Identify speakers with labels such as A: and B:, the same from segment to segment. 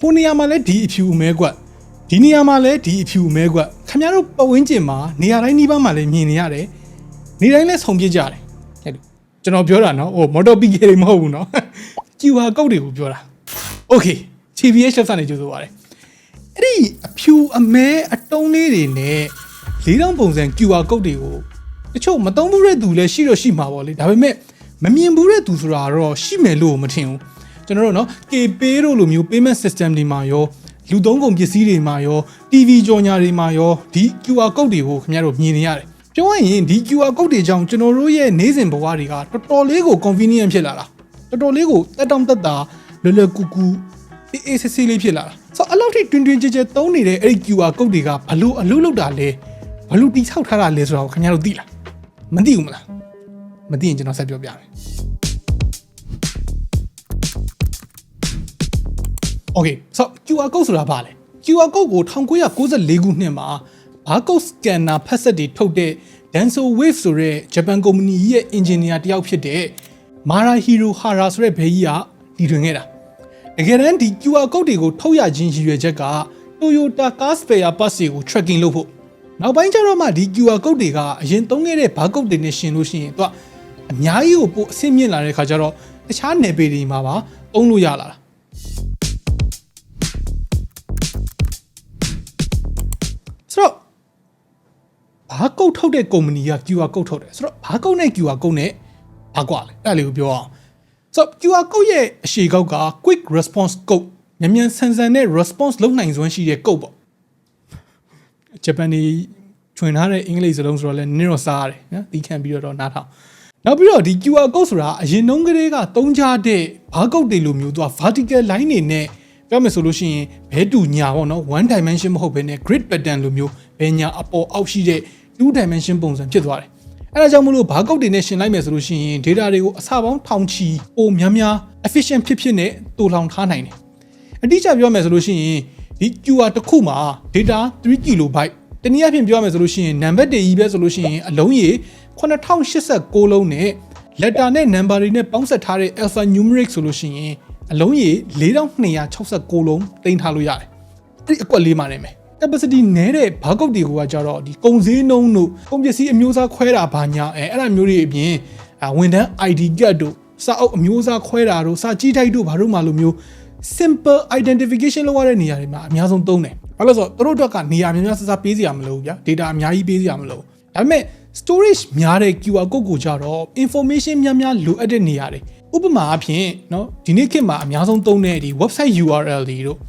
A: ဟိုနေရာမှာလည်းဒီအဖြူအမဲကွက်ဒီနေရာမှာလည်းဒီအဖြူအမဲကွက်ခင်ဗျားတို့ပတ်ဝန်းကျင်မှာနေရာတိုင်းနှီးပါးမှာလည်းမြင်နေရတယ်နေတိုင်းလည်းဆုံပြစ်ကြတယ်ဟဲ့လူကျွန်တော်ပြောတာနော်ဟိုမော်တော်ပီကေတွေမဟုတ်ဘူးနော်ကျူဟာကုတ်တွေကိုပြောတာโอเค TBH လောက်စနေကြိုးဆိုပါတယ်အဲ့ဒီအဖြူအမဲအတုံးလေးတွေနဲ့လေးတောင်ပုံစံ QR ကုတ်တွေကိုတချို့မသုံးဘူးတဲ့သူလည်းရှိတော့ရှိမှာပေါ့လေဒါပေမဲ့မမြင်ဘူးတဲ့သူဆိုတာတော့ရှိမယ်လို့မထင်ဘူး ကျွန်တော်တို့နော် KPay တို့လိုမျိုး payment system တွေမှာရောလူသုံးကုန်ပစ္စည်းတွေမှာရော TV ကြော်ညာတွေမှာရောဒီ QR ကုတ်တွေကိုခင်ဗျားတို့မြင်နေရတယ်ပြောရရင်ဒီ QR ကုတ်တွေကြောင့်ကျွန်တော်တို့ရဲ့နေ့စဉ်ဘဝတွေကတော်တော်လေးကို convenient ဖြစ်လာတာတော်တော်လေးကိုတက်တောင့်တက်တာလွယ်လွယ်ကူကူအေးအေးဆေးဆေးလေးဖြစ်လာတာဆိုတော့အလောက်ထိတွင်တွင်ကြဲကြဲသုံးနေတဲ့အဲ့ဒီ QR ကုတ်တွေကဘလို့အလုပ်လုပ်တာလဲဘလို့တိဆောက်ထားတာလဲဆိုတော့ခင်ဗျားတို့သိလားမသိဘူးမလားမသိရင်ကျွန်တော်ဆက်ပြောပြမယ် Okay so QR code ဆိုတာဘာလဲ QR code ကို1994ခုနှစ်မှာ barcode scanner ဖက်ဆက်တွေထုတ်တဲ့ Denso Wave ဆိုတဲ့ဂျပန်ကုမ္ပဏီရဲ့ engineer တယောက်ဖြစ်တဲ့ Marahiro Hara ဆိုတဲ့ဘေးကြီးကတည်ထွင်ခဲ့တာတကယ်တမ်းဒီ QR code တွေကိုထုတ်ရခြင်းရည်ရွယ်ချက်က Toyota car spare parts တွေကို tracking လုပ်ဖို့နောက်ပိုင်းကျတော့မှဒီ QR code တွေကအရင်သုံးခဲ့တဲ့ barcode တွေနဲ့ရှင်လို့ရှိရင်သူကအများကြီးကိုပိုအဆင့်မြင့်လာတဲ့ခါကျတော့တခြားနယ်ပယ်တွေမှာပါသုံးလို့ရလာတာ ဘာကုတ်ထုတ်တဲ့ကုမ္ပဏီက QR ကုတ်ထုတ်တယ်ဆိုတော့ဘာကုတ်နဲ့ QR ကုတ်နဲ့ဘာကွာလဲအဲ့ဒါလေးကိုပြောအောင်ဆိုတော့ QR ကုတ်ရဲ့အရှိကောက်က quick response ကုတ်မြန်မြန်ဆန်ဆန်နဲ့ response လုပ်နိုင်စွမ်းရှိတဲ့ကုတ်ပေါ့ဂျပန်နေထွင်ထားတဲ့အင်္ဂလိပ်စကားလုံးဆိုတော့လည်းနင်းတော့စားရတယ်နော်တီးခံပြီးတော့နားထောင်နောက်ပြီးတော့ဒီ QR code ဆိုတာအရင်နှုန်းကလေးကတုံးကြတဲ့ဘာကုတ်တွေလိုမျိုးသူက vertical line တွေနဲ့ပြောမယ်ဆိုလို့ရှိရင်ဘဲတူညာပေါ့နော် one dimension မဟုတ်ဘဲနဲ့ grid pattern လိုမျိုးဘဲညာအပေါ်အောက်ရှိတဲ့ two dimension ပုံစံဖြစ်သွားတယ်အဲဒါကြောင့်မလို့ဘာကုတ်တွေနဲ့ရှင်းလိုက်မယ်ဆိုလို့ရှိရင် data တွေကိုအစပေါင်းထောင်ချီပိုများများ efficient ဖြစ်ဖြစ်နဲ့တူလောင်ထားနိုင်တယ်အတိအကျပြောမယ်ဆိုလို့ရှိရင်ဒီ QR တစ်ခုမှာ data 3 kilobyte တနည်းအားဖြင့်ပြောရမယ်ဆိုလို့ရှိရင်နံပါတ်တွေကြီးပဲဆိုလို့ရှိရင်အလုံးရေ9086လုံးနဲ့ letter နဲ့ number တွေနဲ့ပေါင်းစပ်ထားတဲ့ alpha numeric ဆိုလို့ရှိရင်အလုံးရေ4266လုံးတင်ထားလို့ရတယ်။အဲ့ဒီအကွက်လေးမှနေမယ် capacity နည်းတဲ့ဘာကုတ်တွေကကြတော့ဒီကုံစည်းနှုံးတို့ကုန်ပစ္စည်းအမျိုးအစားခွဲတာဘာညာအဲအဲ့ဒါမျိုးတွေအပြင်အာဝန်ထမ်း ID card တို့စာအုပ်အမျိုးအစားခွဲတာတို့စာကြည့်ထိုက်တို့ဘာတို့မှလိုမျိုး simple identification လုပ်ရတဲ့နေရာတွေမှာအများဆုံးသုံးတယ်။ဘာလို့လဲဆိုတော့သူတို့အတွက်ကနေရာများများဆဆပေးစရာမလိုဘူးဗျာ data အများကြီးပေးစရာမလိုဘူး။ဒါပေမဲ့ storage များတဲ့ QR code ကိုကြတော့ information များများလိုအပ်တဲ့နေရာတွေဥပမာအဖြစ်เนาะဒီနေ့ခေတ်မှာအများဆုံးသုံးတဲ့ဒီ website URL တွေတို့ um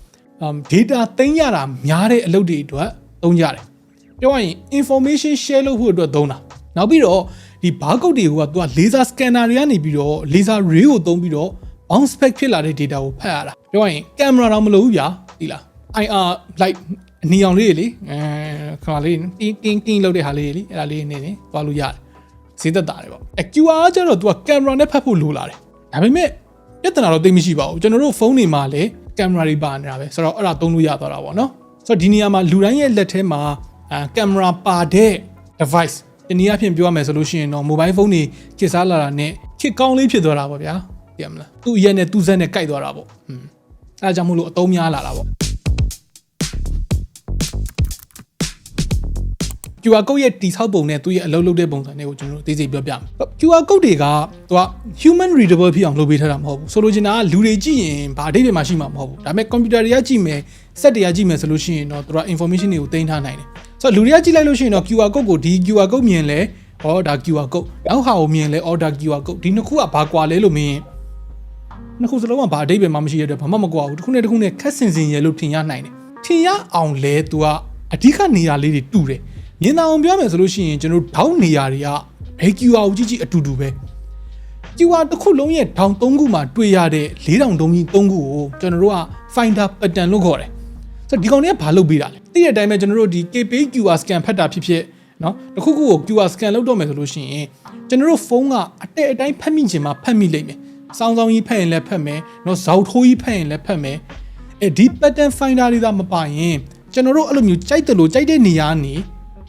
A: data သိမ်းရတာများတဲ့အလုပ်တွေအတွက်သုံးကြတယ်။ပြောရရင် information share လုပ်ဖို့အတွက်သုံးတာ။နောက်ပြီးတော့ဒီ barcode တွေကသူက laser scanner တွေကနေပြီးတော့ laser ray ကိုသုံးပြီးတော့ bounce back ဖြစ်လာတဲ့ data ကိုဖတ်ရတာ။ပြောရရင် camera တော့မလိုဘူးဗျာဒီလား IR light အနီအောင်လေးတွေလေအဲခါလေးတင်းတင်းတင်းလောက်တဲ့ဟာလေးတွေလေအဲ့ဒါလေးနေနေသွားလို့ရတယ်ဈေးသက်တာတယ်ပေါ့အဲ QR ကျတော့ तू ကကင်မရာနဲ့ဖတ်ဖို့လိုလာတယ်ဒါပေမဲ့ပြဿနာတော့သိမရှိပါဘူးကျွန်တော်တို့ဖုန်းတွေမှာလည်း ကင်မရာတွေပါနေတာပဲဆိုတော့အဲ့ဒါသုံးလို့ရသွားတာပေါ့နော်ဆိုတော့ဒီနေရာမှာလူတိုင်းရဲ့လက်ထဲမှာအဲကင်မရာပါတဲ့ device ဒီနည်းအားဖြင့်ပြောရမယ်ဆိုလို့ရှိရင်တော့ mobile phone တွေခေတ်စားလာတာနဲ့ခေတ်ကောင်းလေးဖြစ်သွားတာပေါ့ဗျာသိရမလားသူ့ရက်နဲ့သူ့ဇက်နဲ့ကြိုက်သွားတာပေါ့อืมအဲဒါကြောင့်မို့လို့အသုံးများလာတာပေါ့ QR code ရဲ့တိဆောက်ပုံနဲ့သူ့ရဲ့အလုပ်လုပ်တဲ့ပုံစံတွေကိုကျွန်တော်တို့သိစိတ်ပြောပြမယ်။ QR code တွေကသူက human readable ဖြစ်အောင်လုပ်ပေးထားတာမဟုတ်ဘူး။ဆိုလိုချင်တာကလူတွေကြည့်ရင်ဘာအဓိပ္ပာယ်မှရှိမှာမဟုတ်ဘူး။ဒါပေမဲ့ computer တွေကကြည့်မယ်စက်တွေကကြည့်မယ်ဆိုလို့ရှိရင်တော့သူက information တွေကိုတင်ထားနိုင်တယ်။ဆိုတော့လူတွေကကြည့်လိုက်လို့ရှိရင်တော့ QR code ကိုဒီ QR code မြင်လဲဟောဒါ QR code နောက်ဟာကိုမြင်လဲအော်ဒါ QR code ဒီနှစ်ခုကဘာကွာလဲလို့မင်းနှစ်ခုစလုံးကဘာအဓိပ္ပာယ်မှမရှိရတဲ့ဘာမှမကွာဘူးတစ်ခုနဲ့တစ်ခုနဲ့ခက်ဆင်ဆင်ရလို့ထင်ရနိုင်တယ်။ထင်ရအောင်လဲ तू ကအဓိကနေရာလေးတွေတူတယ်။ မြင်သာအောင်ပြောမယ်ဆိုလို့ရှိရင်ကျွန်တော်တို့ဒေါင်းနေရာတွေကဘယ် QR ကိုကြည့်ကြည့်အတူတူပဲ QR တစ်ခုလုံးရဲ့ဒေါင်း၃ခုမှာတွေ့ရတဲ့၄တောင်တုံးကြီး၃ခုကိုကျွန်တော်တို့က finder pattern လို့ခေါ်တယ်ဆိုတော့ဒီကောင်တွေကဘာလုပ်ပေးတာလဲသိတဲ့အတိုင်းပဲကျွန်တော်တို့ဒီ KPay QR scan ဖတ်တာဖြစ်ဖြစ်เนาะတစ်ခုခုကို QR scan လုပ်တော့မယ်ဆိုလို့ရှိရင်ကျွန်တော်တို့ဖုန်းကအတဲအတိုင်းဖတ်မိချင်မှဖတ်မိလိမ့်မယ်စောင်းစောင်းကြီးဖတ်ရင်လည်းဖတ်မယ်เนาะဇောက်ထိုးကြီးဖတ်ရင်လည်းဖတ်မယ်အဲဒီ pattern finder တွေသာမပါရင်ကျွန်တော်တို့အဲ့လိုမျိုးကြိုက်တယ်လို့ကြိုက်တဲ့နေရာ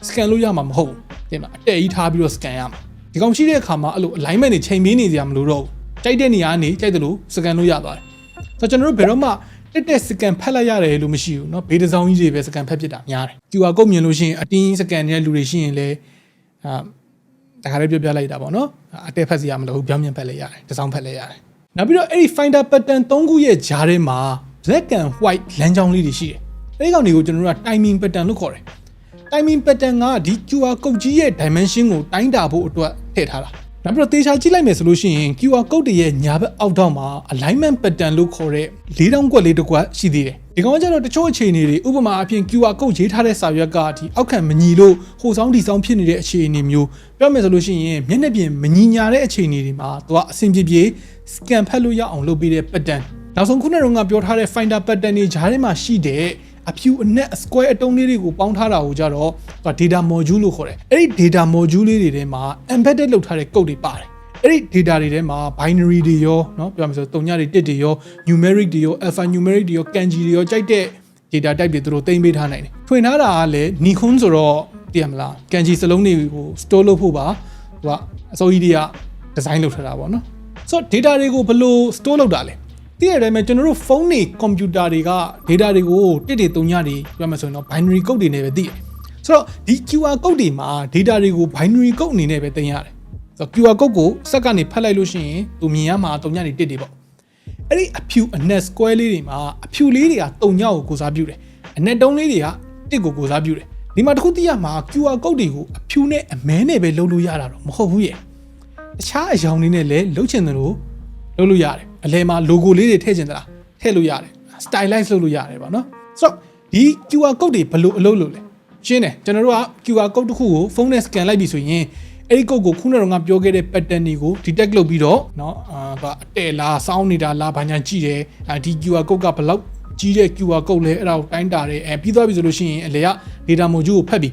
A: ကနေ scan လုပ်ရမှာမဟုတ်ဘူးတင်မလားအတဲကြီးထားပြီးတော့ scan ရမှာဒီကောင်ရှိတဲ့အခါမှာအဲ့လို alignment တွေချိန်ပေးနေကြမလို့တော့ဘူးကြိုက်တဲ့နေရာကနေကြိုက်တယ်လို့ scan လို့ရသွားတယ်ဆိုတော့ကျွန်တော်တို့ဘယ်တော့မှ တက်တက်စကန်ဖတ်လိုက်ရတယ်လို့မရှိဘူးเนาะဘေးတစ်စောင်းကြီးတွေပဲစကန်ဖတ်ဖြစ်တာများတယ် QR code မြင်လို့ရှိရင်အတင်းစကန်နေတဲ့လူတွေရှိရင်လည်းအာတခါလေးပြောပြလိုက်တာပေါ့နော်အတက်ဖတ်စီရမလို့ဘူးပြောင်းပြန်ဖတ်လိုက်ရတယ်တစ်စောင်းဖတ်လိုက်ရတယ်နောက်ပြီးတော့အဲ့ဒီ finder pattern 3ခုရဲ့ဂျားထဲမှာ black and white လမ်းကြောင်းလေးတွေရှိတယ်အဲ့ဒီကောင်တွေကိုကျွန်တော်တို့က timing pattern လို့ခေါ်တယ် timing pattern ကဒီ QR code ကြီးရဲ့ dimension ကိုတိုင်းတာဖို့အတွက်ထည့်ထားတာနောက်ပြီးတော့သေချာကြည့်လိုက်မယ်ဆိုလို့ရှိရင် QR code တွေရဲ့ညာဘက်အောက်ထောက်မှာ alignment pattern လို့ခေါ်တဲ့၄တောင်းကွက်လေးတစ်ကွက်ရှိသေးတယ်ဒီကောင်ကကျတော့တချို့အခြေအနေတွေဥပမာအဖြစ် QR code ရေးထားတဲ့စာရွက်ကဒီအောက်ခံမညီလို့ဟိုဆောင်ဒီဆောင်ဖြစ်နေတဲ့အခြေအနေမျိုးပြောမယ်ဆိုလို့ရှိရင်မျက်နှာပြင်မညီညာတဲ့အခြေအနေတွေမှာသူကအဆင်ပြေပြေ scan ဖတ်လို့ရအောင်လုပ်ပေးတဲ့ pattern နောက်ဆုံးခုနကပြောထားတဲ့ finder pattern တွေဂျားထဲမှာရှိတဲ့ အဖြူအနက် square အတုံးလေးတွေကိုပေါင်းထားတာကိုကြတော့သူက data module လို့ခေါ်တယ်အဲ့ဒီ data module လေးတွေထဲမှာ embedded လုပ်ထားတဲ့ code တွေပါတယ်အဲ့ဒီ data တွေထဲမှာ binary တွေရောเนาะပြောရမယ်ဆိုတုံညတွေတစ်တွေရော numeric တွေရော alpha numeric တွေရော kanji တွေရောကြိုက်တဲ့ data type တွေသူတို့တင်ပေးထားနိုင်တယ်ထွင်ထားတာကလည်း Nikon ဆိုတော့သိရမလား kanji စလုံးတွေကို store လုပ်ဖို့ပါသူကအစိုးရတွေက design လုပ်ထားတာပေါ့နော်ဆိုတော့ data တွေကိုဘယ်လို store လုပ်တာလဲ တည့်ရတဲ့အတိုင်းပဲကျွန်တော်တို့ဖုန်းတွေကွန်ပျူတာတွေက data တွေကိုတစ်တွေတုံညတွေပြောမှဆိုရင်တော့ binary code တွေနဲ့ပဲသိတယ်ဆိုတော့ဒီ QR code တွေမှာ data တွေကို binary code အနေနဲ့ပဲတင်ရတယ်ဆိုတော့ QR code ကိုစက်ကနေဖတ်လိုက်လို့ရှိရင်သူမြင်ရမှာတုံညတွေတစ်တွေပေါ့အဲ့ဒီအဖြူအနက် square လေးတွေမှာအဖြူလေးတွေကတုံညကိုကိုစားပြုတယ်အနက်တုံးလေးတွေကတစ်ကိုကိုစားပြုတယ်ဒီမှာတစ်ခုသိရမှာ QR code တွေကိုအဖြူနဲ့အမဲနဲ့ပဲလုပ်လို့ရတာတော့မဟုတ်ဘူးရဲ့တခြားအယောင်လေးနဲ့လည်းလုပ်ချင်တယ်လို့လုပ်လို့ရတယ် အလဲမှာ logo လေးတွေထည့်ချင်သလားထည့်လို့ရတယ် stylize လုပ်လို့ရတယ်ပေါ့နော်ဆိုတော့ဒီ QR code တွေဘယ်လိုအလုပ်လုပ်လဲရှင်းတယ်ကျွန်တော်တို့က QR code တစ်ခုကိုဖုန်းနဲ့ scan လိုက်ပြီဆိုရင်အဲ့ဒီ code ကိုခုနကပြောခဲ့တဲ့ pattern တွေကို detect လုပ်ပြီးတော့เนาะအာအတဲလားစောင်းနေတာလားဘာညာကြည့်တယ်ဒီ QR code ကဘယ်လောက်ကြီးတဲ့ QR code လဲအဲ့ဒါကိုတိုင်းတာတယ်အဲပြီးသွားပြီဆိုလို့ရှိရင်အလေက data module ကိုဖတ်ပြီး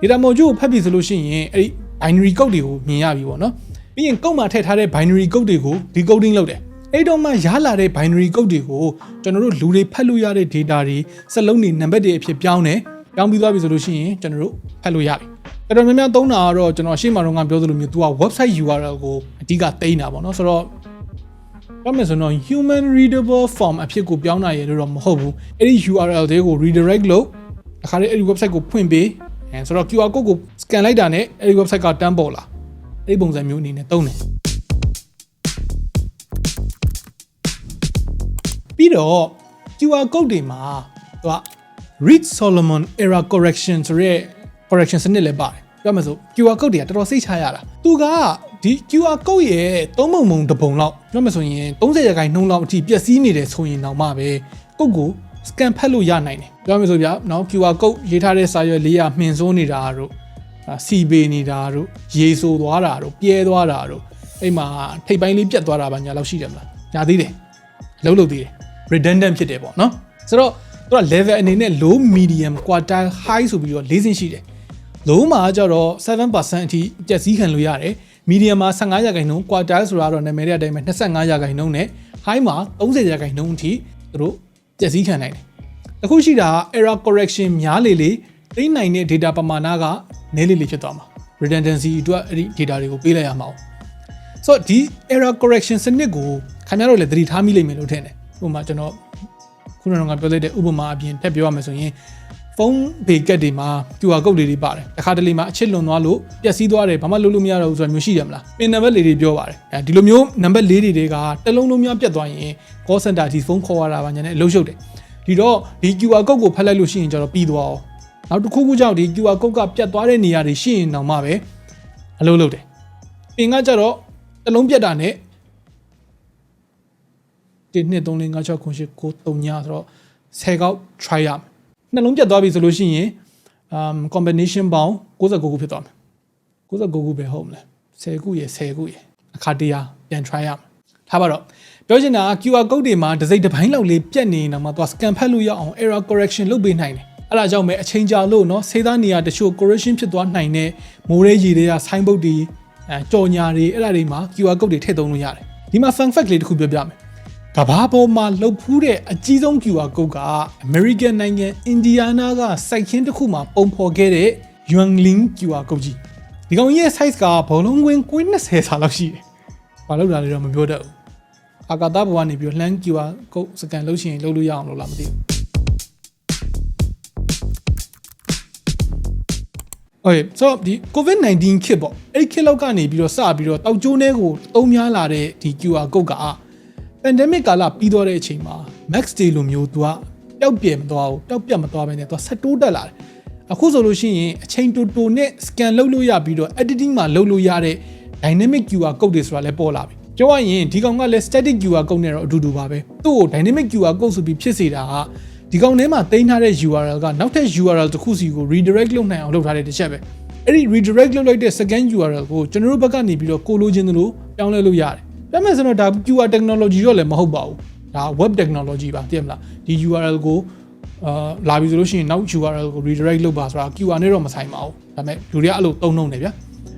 A: data module ကိုဖတ်ပြီဆိုလို့ရှိရင်အဲ့ဒီ binary code တွေကိုမြင်ရပြီပေါ့နော်ပြီးရင်ကုတ်မှာထည့်ထားတဲ့ binary code တွေကို decoding လုပ်တယ် အဲ့တော့မှရလာတဲ့ binary code တွေကိုကျွန်တော်တို့လူတွေဖတ်လို့ရတဲ့ data တွေစက်လုံးတွေနံပါတ်တွေအဖြစ်ပြောင်းတယ်ပြောင်းပြီးသွားပြီဆိုလို့ရှိရင်ကျွန်တော်တို့ဖတ်လို့ရပြီတော်တော်များများသုံးတာကတော့ကျွန်တော်ရှေ့မှာတော့ငါပြောသလိုမျိုး तू က website URL ကိုအဓိကသိမ်းတာပေါ့နော်ဆိုတော့ပြောမယ်ဆိုတော့ human readable form အဖြစ်ကိုပြောင်းတာရလို့တော့မဟုတ်ဘူးအဲ့ဒီ URL တွေကို redirect လုပ်အခါလေးအဲ့ဒီ website ကိုဖွင့်ပေးအဲဆိုတော့ QR code ကို scan လိုက်တာနဲ့အဲ့ဒီ website ကတန်းပေါ်လာအဲ့ဒီပုံစံမျိုးအနေနဲ့သုံးတယ် ပြီးတော့ QR code တွေမှာသူက Reed Solomon error correction ဆိုရဲ correction စနစ်လည်းပါတယ်ပြောမှဆို QR code တွေကတော်တော်စိတ်ချရတာသူကဒီ QR code ရဲ့သုံးပုံပုံတစ်ပုံလောက်ပြောမှဆိုရင်30ရာခိုင်နှုန်းလောက်အထိပျက်စီးနေတယ်ဆိုရင်တော့မှပဲကုတ်ကို scan ဖတ်လို့ရနိုင်တယ်ပြောမှဆိုဗျာနော် QR code ရေးထားတဲ့စာရွက်လေးရမှင်စိုးနေတာတို့စီပေနေတာတို့ရေဆိုသွားတာတို့ပြဲသွားတာတို့အဲ့မှာထိပ်ပိုင်းလေးပြတ်သွားတာပါညာလောက်ရှိတယ်မလားညာသေးတယ်လုံးလုံးသေးတယ် redundant ဖြစ်တယ်ပေါ့နော်ဆိုတော့သူက level အနေနဲ့ low medium quartile high ဆိုပြီးတော့၄ဆင့်ရှိတယ် low မှာကျတော့7%အထိပျက်စီးခံလို့ရတယ် medium မှာ15ရာခိုင်နှုန်း quartile ဆိုတာတော့နာမည်တဲ့အတိုင်းပဲ25ရာခိုင်နှုန်းနဲ့ high မှာ30ရာခိုင်နှုန်းအထိသူတို့ပျက်စီးခံနိုင်တယ်အခုရှိတာ error correction များလေလေသိနိုင်တဲ့ data ပမာဏကနည်းလေလေဖြစ်သွားမှာ redundancy အတွက်အဲ့ဒီ data တွေကိုပေးလိုက်ရမှာ။ဆိုတော့ဒီ error correction စနစ်ကိုခင်ဗျားတို့လည်းသတိထားမိလိမ့်မယ်လို့ထင်တယ်။ ဥပမာကျွန်တော်ခုနကပြောလိုက်တဲ့ဥပမာအပြင်ထပ်ပြောရမယ်ဆိုရင်ဖုန်းဘေကက်တွေမှာ QR code လေးတွေပါတယ်။တစ်ခါတလေမှာအချစ်လွန်သွားလို့ပျက်စီးသွားတယ်ဘာမှလုပ်လို့မရတော့ဘူးဆိုတာမျိုးရှိတယ်မလား။ပင်နံပါတ်လေးတွေပြောပါတယ်။အဲဒီလိုမျိုးနံပါတ်လေးတွေကတလုံးလုံးများပြတ်သွားရင် call center ဒီဖုန်းခေါ်ရတာပါညာနဲ့အလုပ်ရှုပ်တယ်။ဒီတော့ဒီ QR code ကိုဖတ်လိုက်လို့ရှိရင်ကျတော့ပြီးသွားအောင်။နောက်တစ်ခုခုကြောင့်ဒီ QR code ကပြတ်သွားတဲ့နေရာတွေရှိရင်တော့မှပဲအလုပ်လုပ်တယ်။ပင်ကကြတော့တလုံးပြတ်တာနဲ့ 1 2 3 4 5 6 9 10 9 3ညဆိုတော့10ကောက် try ရမယ်နှလုံးပြတ်သွားပြီဆိုလို့ရှိရင် um combination ပေါင်း69ခုဖြစ်သွားမယ်69ခုပဲဟုတ်မလား10ခုရယ်10ခုရယ်အခါတရပြန် try ရမယ်ထားပါတော့ပြောချင်တာက QR code တွေမှာတစ်စိတ်တစ်ပိုင်းလောက်လေးပြတ်နေတော့မှသူက scan ဖတ်လို့ရအောင် error correction လုပ်ပေးနိုင်တယ်အဲ့ဒါကြောင့်ပဲအချိန်ကြာလို့เนาะစေးသားနေရာတချို့ correction ဖြစ်သွားနိုင်တဲ့မိုးရဲရေတွေက sign board တွေအဲကြော်ညာတွေအဲ့ဒါတွေမှာ QR code တွေထည့်သုံးလို့ရတယ်ဒီမှာ fun fact လေးတစ်ခုပြောပြမယ် ကဘာပေါ်မှာလှုပ်ဖူးတဲ့အကြီးဆုံး QR code က American နိုင်ငံ Indiana ကစိုက်ခင်းတစ်ခုမှာပုံဖော်ခဲ့တဲ့ Yuanling QR code ကြီးဒီကောင်ကြီးရဲ့ size ကဘလုံးကွင်းကွင်း20ဆာလောက်ရှိတယ်။ဘာလို့လာလဲတော့မပြောတတ်ဘူး။အာကာသဘဝနေပြီးလှမ်း QR code စကန်လုပ်ရှင်လုပ်လို့ရအောင်လုပ်လာမသိဘူး။ Okay so ဒီ COVID-19 kit ပေါ့အဲ့ဒီ kit လောက်ကနေပြီးတော့စပြီးတော့တောက်ကျိုးထဲကိုတုံးများလာတဲ့ဒီ QR code က pandemic ကာလပြီးတော့တဲ့အချိန်မှာ max day လိုမျိုးသူကပျောက်ပြယ်မသွားဘူးပျောက်ပြတ်မသွားဘဲနဲ့သူကဆက်တိုးတက်လာတယ်အခုဆိုလို့ရှိရင်အချိန်တူတူနဲ့ scan လုပ်လို့ရပြီးတော့ editing မှာလုပ်လို့ရတဲ့ dynamic QR code တွေဆိုတာလည်းပေါ်လာပြီပြောရရင်ဒီကောင်ကလည်း static QR code နဲ့တော့အတူတူပါပဲသူ့ကို dynamic QR code ဆိုပြီးဖြစ်စေတာကဒီကောင်ထဲမှာတင်ထားတဲ့ URL ကနောက်ထပ် URL တစ်ခုစီကို redirect လုပ်နိုင်အောင်လုပ်ထားတဲ့တစ်ချက်ပဲအဲ့ဒီ redirect လုပ်လိုက်တဲ့ second URL ကိုကျွန်တော်တို့ဘက်ကနေပြီးတော့ကိုလိုချင်သလိုပြောင်းလဲလို့ရတယ် ပြောမယ်ဆိုတော့ဒါ QR technology တော့လည်းမဟုတ်ပါဘူးဒါ web technology ပါသိရမလားဒီ URL ကိုအာလာပြီဆိုလို့ရှိရင်နောက် URL ကို redirect လုပ်ပါဆိုတာ QR နဲ့တော့မဆိုင်ပါဘူးဒါပေမဲ့လူတွေကအဲ့လိုသုံးနှုံနေဗျာ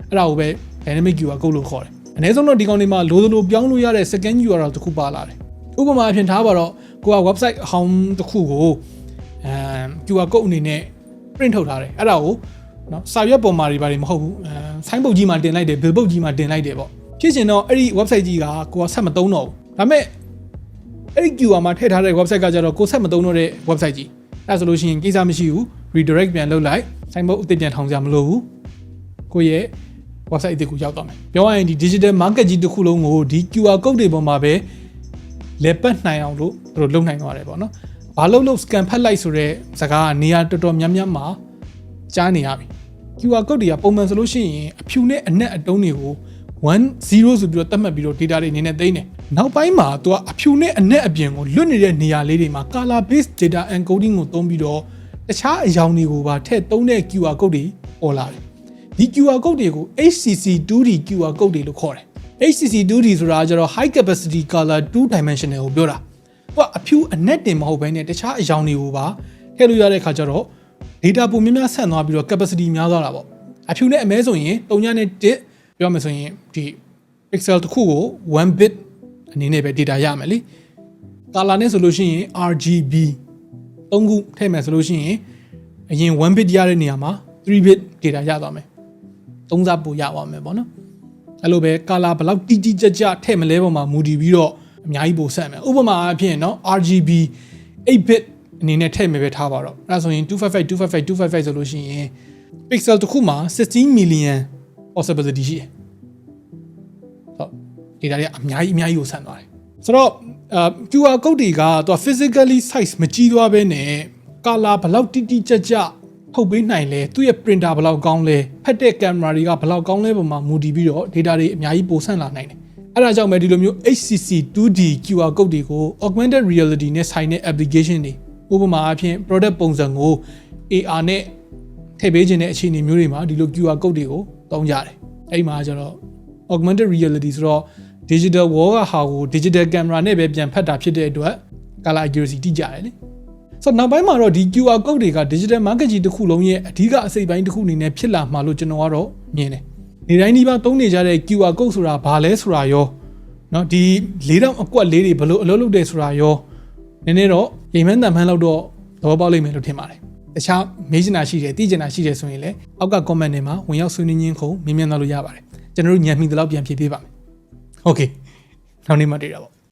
A: အဲ့ဒါကိုပဲ dynamic QR code လို့ခေါ်တယ်အနည်းဆုံးတော့ဒီကောင်တွေမှာလိုလိုပြောင်းလို့ရတဲ့ second URL တစ်ခုပါလာတယ်ဥပမာအဖြစ်ထားပါတော့ကိုက website အဟောင်းတစ်ခုကိုအမ် QR code အနေနဲ့ print ထုတ်ထားတယ်အဲ့ဒါကိုနော်စာရွက်ပေါ်မှာတွေဘာတွေမဟုတ်ဘူးအမ်ဆိုင်းပုတ်ကြီးမှာတင်လိုက်တယ် billboard ကြီးမှာတင်လိုက်တယ်ပေါ့ ဖြစ်ချင်တော့အဲ့ဒီ website ကြီးကကိုကဆက်မသုံးတော့ဘူးဒါပေမဲ့အဲ့ဒီ QR မှာထည့်ထားတဲ့ website ကကြတော့ကိုဆက်မသုံးတော့တဲ့ website ကြီးအဲ့ဒါဆိုလို့ရှိရင်ကိစ္စမရှိဘူး redirect ပြန်လုပ်လိုက်ဆိုင်းပုတ်အသစ်ပြန်ထောင်ကြမလို့ဘူးကိုရဲ့ website အသစ်ကိုရောက်သွားမယ်ပြောရရင်ဒီ digital market ကြီးတစ်ခုလုံးကိုဒီ QR code တွေပေါ်မှာပဲလက်ပတ်နိုင်အောင်လို့သူတို့လုပ်နိုင်သွားတယ်ပေါ့နော်ဘာလို့လို့ scan ဖတ်လိုက်ဆိုတဲ့စကားကနေရာတော်တော်များများမှာကြားနေရပြီ QR code တွေကပုံမှန်ဆိုလို့ရှိရင်အဖြူနဲ့အနက်အတုံးတွေကို 10ဆိုပြီးတော့သတ်မှတ်ပြီးတော့ data တွေအနေနဲ့သိမ်းတယ်နောက်ပိုင်းမှာသူကအဖြူနဲ့အနက်အပြင်ကိုလွတ်နေတဲ့နေရာလေးတွေမှာ color based data encoding ကိုသုံးပြီးတော့တခြားအယောင်တွေကိုပါထည့်သုံးတဲ့ QR code တွေပေါ်လာတယ်ဒီ QR code တွေကို HCC 2D QR code တွေလို့ခေါ်တယ် HCC 2D ဆိုတာကျတော့ high capacity color 2 dimensional ကိုပြောတာသူကအဖြူအနက်တင်မဟုတ်ဘဲနဲ့တခြားအယောင်တွေကိုပါထည့်လို့ရတဲ့ခါကျတော့ data ပုံများများဆန့်သွားပြီးတော့ capacity များသွားတာပေါ့အဖြူနဲ့အမဲဆိုရင်3ညနဲ့1 ပြောမှဆိုရင်ဒီ pixel တစ်ခုကို1 bit အနေနဲ့ပဲ data ရမယ်လေ color နဲ့ဆိုလို့ရှိရင် RGB သုံးခုထည့်မယ်ဆိုလို့ရှိရင်အရင်1 bit ရတဲ့နေရာမှာ3 bit data ရသွားမယ်သုံးစားပို့ရပါမယ်ပေါ့နော်အဲ့လိုပဲ color ဘလောက်တိတိကျကျထည့်မလဲပေါ်မှာမူတည်ပြီးတော့အများကြီးပိုဆက်မယ်ဥပမာအဖြစ်နော် RGB 8 bit အနေနဲ့ထည့်မယ်ပဲထားပါတော့အဲ့ဒါဆိုရင်255 255 255ဆိုလို့ရှိရင် pixel တစ်ခုမှာ16 million possibility ရှိတယ်ဟုတ် data တွေကအများကြီးအများကြီးကိုဆန့်သွားတယ်ဆိုတော့အာ QR code တွေကသူက physically size မကြီးသွားဘဲနဲ့ color ဘယ်လောက်တိတိကျကျထုတ်ပေးနိုင်လဲသူ့ရဲ့ printer ဘယ်လောက်ကောင်းလဲဖတ်တဲ့ camera တွေကဘယ်လောက်ကောင်းလဲပုံမှာမူတည်ပြီးတော့ data တွေအများကြီးပိုဆန့်လာနိုင်တယ်အဲ့ဒါကြောင့်ပဲဒီလိုမျိုး HCC 2D QR code တွေကို augmented reality နဲ့ဆိုင်တဲ့ application တွေဥပမာအဖြစ် product ပုံစံကို AR နဲ့ထည့်ပေးခြင်းတဲ့အခြေအနေမျိုးတွေမှာဒီလို QR code တွေကို သုံးကြတယ်အဲ့ဒီမှာကျတော့ augmented reality ဆိုတော့ digital wall ကဟာကို digital camera နဲ့ပဲပြန်ဖတ်တာဖြစ်တဲ့အတွက် color accuracy တိကျတယ်လေဆိုတော့နောက်ပိုင်းမှာတော့ဒီ QR code တွေက digital market ကြီးတစ်ခုလုံးရဲ့အဓိကအစိတ်ပိုင်းတစ်ခုအနေနဲ့ဖြစ်လာမှာလို့ကျွန်တော်ကတော့မြင်တယ်နေတိုင်းဒီပါသုံးနေကြတဲ့ QR code ဆိုတာဘာလဲဆိုတာရောเนาะဒီ၄တောင်အကွက်လေးတွေဘယ်လိုအလုပ်လုပ်တယ်ဆိုတာရောနည်းနည်းတော့ရိမ်မန်းတန်မှန်းလောက်တော့သဘောပေါက်လိမ့်မယ်လို့ထင်ပါတယ် တခြားမေးချင်တာရှိတယ်သိချင်တာရှိတယ်ဆိုရင်လည်းအောက်က comment တွေမှာဝင်ရောက်ဆွေးနွေးခြင်းခုံမြင်မြန်သွားလို့ရပါတယ်ကျွန်တော်တို့ညံမိသလောက်ပြန်ဖြေပေးပါမယ် okay နောက်နေ့မှတွေ့တာပေါ့